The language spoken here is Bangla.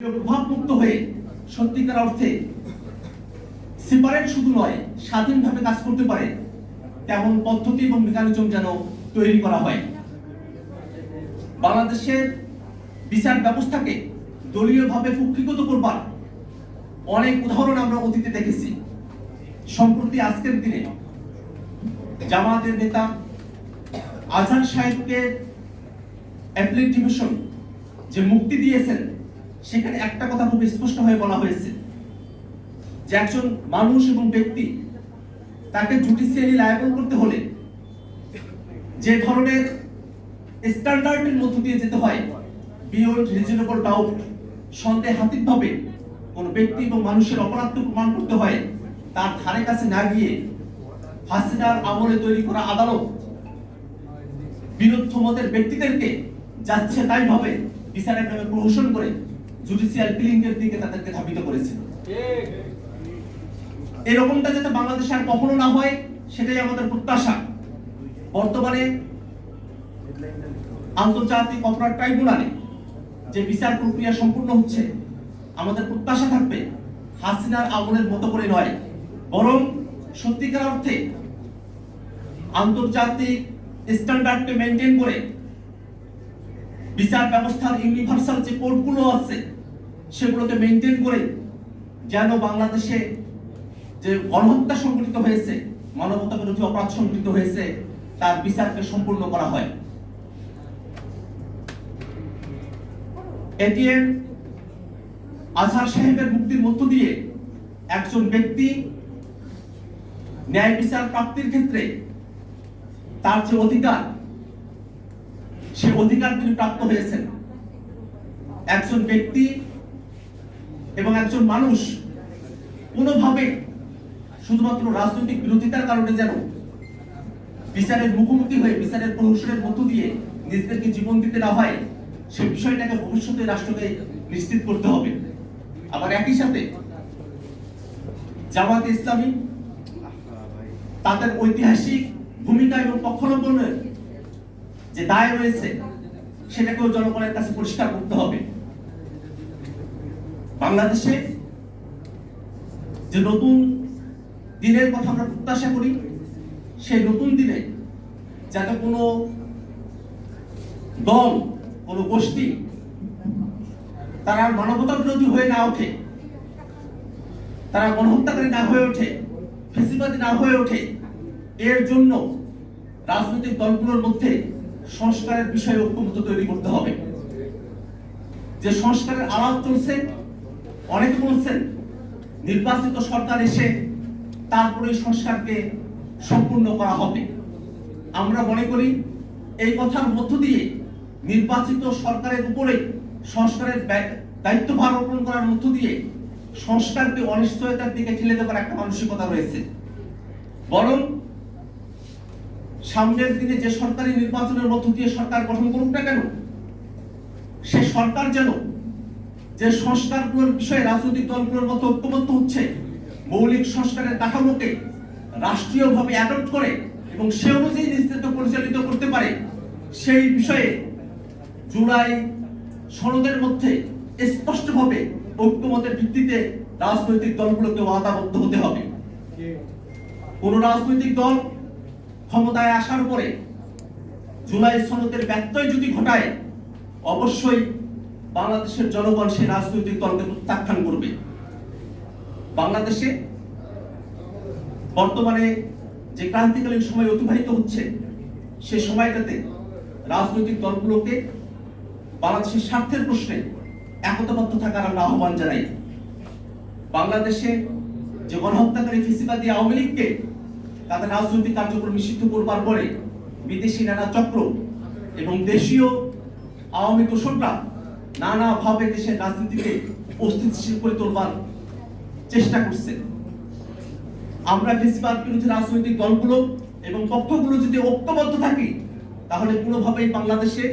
প্রভাবমুক্ত হয়ে সত্যিকার অর্থে সেপারেট শুধু নয়, স্বাধীনভাবে কাজ করতে পারে, তেমন পদ্ধতি এবং মেকানিজম যেন তৈরি করা হয়। বাংলাদেশের বিচার ব্যবস্থাকে দলীয়ভাবে কুক্ষিগত করবার অনেক উদাহরণ আমরা অতীতে দেখেছি। সম্প্রতি আজকের দিনে জামাতের নেতা আজহার সাহেবকে অ্যাপ্লিক ডিভিশন যে মুক্তি দিয়েছেন সেখানে একটা কথা খুব স্পষ্ট হয়ে বলা হয়েছে যে একজন মানুষ এবং ব্যক্তি তাকে জুডিশিয়ালি লায়াবল করতে হলে যে ধরনের স্ট্যান্ডার্ডের মধ্য দিয়ে যেতে হয় বিয়ন্ড রিজনেবল ডাউট সন্দেহাতীতভাবে কোনো ব্যক্তি এবং মানুষের অপরাধকে প্রমাণ করতে হয়, তার ধারে কাছে না গিয়ে হাসিনার আমলে তৈরি করা আদালত বিরুদ্ধ মতের ব্যক্তিদেরকে যাচ্ছে তাই ভাবে বিচারের নামে প্রহসন করে জুডিশিয়াল কিলিংয়ের দিকে তাদেরকে ধাবিত করেছে এরকমটা যাতে বাংলাদেশে আর কখনো না হয়, সেটাই আমাদের প্রত্যাশা। বর্তমানে আন্তর্জাতিক অপরাধ ট্রাইব্যুনালে যে বিচার প্রক্রিয়া সম্পূর্ণ হচ্ছে, আমাদের প্রত্যাশা থাকবে হাসিনার আমলের মতো করে নয়, বরং সত্যিকার অর্থে আন্তর্জাতিক স্ট্যান্ডার্ডকে মেনটেন করে বিচার ব্যবস্থার ইউনিভার্সাল যে কোর্টগুলো আছে, সেগুলোকে মেনটেন করে যেন বাংলাদেশে যে গণহত্যা সংঘটিত হয়েছে মানবতা বিরোধী অপরাধ সংঘটিত হয়েছে, তার বিচারকে সম্পূর্ণ করা হয়। এটিএম আজহার সাহেবের মুক্তির মধ্য দিয়ে একজন ব্যক্তি ন্যায় বিচার প্রাপ্তির ক্ষেত্রে তার যে অধিকার সে অধিকার তিনি প্রাপ্ত হয়েছেন। একজন ব্যক্তি এবং একজন মানুষ কোনোভাবে শুধুমাত্র রাজনৈতিক বিরোধিতার কারণে যেন বিচারের মুখোমুখি হয়ে, বিচারের প্রহসনের মধ্য দিয়ে নিজেদেরকে জীবন দিতে না হয়, সে বিষয়টাকে ভবিষ্যতে রাষ্ট্রকে নিশ্চিত করতে হবে। আবার একই সাথে জামাত ইসলামী তাদের ঐতিহাসিক ভূমিকা এবং পক্ষাবলম্বনের যে দায় রয়েছে, সেটাকেও জনগণের কাছে পরিষ্কার করতে হবে। বাংলাদেশে যে নতুন দিনের কথা আমরা প্রত্যাশা করি, সেই নতুন দিনে যাতে কোনো দল, কোনো গোষ্ঠী তারা মানবতা বিরোধী হয়ে না ওঠে, তারা গণহত্যাকারী না হয়ে ওঠে, ফেসিবাদী না হয়ে ওঠে, এর জন্য রাজনৈতিক দলগুলোর মধ্যে সংস্কারের বিষয়ে ঐক্যমত তৈরি করতে হবে। যে সংস্কারের আলাপ চলছে অনেকে বলছেন নির্বাচিত সরকার এসে তারপরে সংস্কারকে সম্পূর্ণ করা হবে। আমরা মনে করি, এই কথার মধ্য দিয়ে নির্বাচিত সরকারের উপরে সংস্কারের দায়িত্বভার অর্পণ করার মধ্য দিয়ে সংস্কারকে অনিশ্চয়তার দিকে ঠেলে দেওয়ার একটা মানসিকতা রয়েছে। বরং সামনের দিনে যে সরকারি নির্বাচনের মধ্য দিয়ে সরকার গঠন করুক না কেন, সে সরকার যেন যে সংস্কারগুলোর বিষয়ে রাজনৈতিক দলগুলোর মতো ঐক্যবদ্ধ হচ্ছে, মৌলিক সংস্কারের কাঠামোকে রাষ্ট্রীয়ভাবে অ্যাডপ্ট করে এবং সে অনুযায়ী নেতৃত্ব পরিচালিত করতে পারে, সেই বিষয়ে জুলাই সনদের মধ্যে স্পষ্টভাবে ঐক্যমতের ভিত্তিতে রাজনৈতিক দলগুলোকে ওয়াদাবদ্ধ হতে হবে। কোন রাজনৈতিক দল ক্ষমতায় আসার পরে জুলাই সনদের ব্যত্যয় যদি ঘটায়, অবশ্যই বাংলাদেশের জনগণ সেই রাজনৈতিক দলকে প্রত্যাখ্যান করবে। বাংলাদেশে বর্তমানে যে ক্রান্তিকালীন সময় অতিবাহিত হচ্ছে, সে সময়টাতে রাজনৈতিক দলগুলোকে বাংলাদেশের স্বার্থের প্রশ্নে একতাবদ্ধ থাকার আমরা আহ্বান জানাই। বাংলাদেশে যে গণহত্যাকারী ফিসিবাদী আওয়ামী লীগকে তাদের রাজনৈতিক কার্যক্রম নিষিদ্ধ করবার পরে বিদেশি নানা চক্র এবং দেশীয় আওয়ামী দোষকরা নানাভাবে দেশের রাজনীতিকে অস্থিতিশীল করে তোলবার চেষ্টা করছে। আমরা ফেসিবাদ বিরোধী রাজনৈতিক দলগুলো এবং পক্ষগুলো যদি ঐক্যবদ্ধ থাকি, তাহলে কোনোভাবেই বাংলাদেশে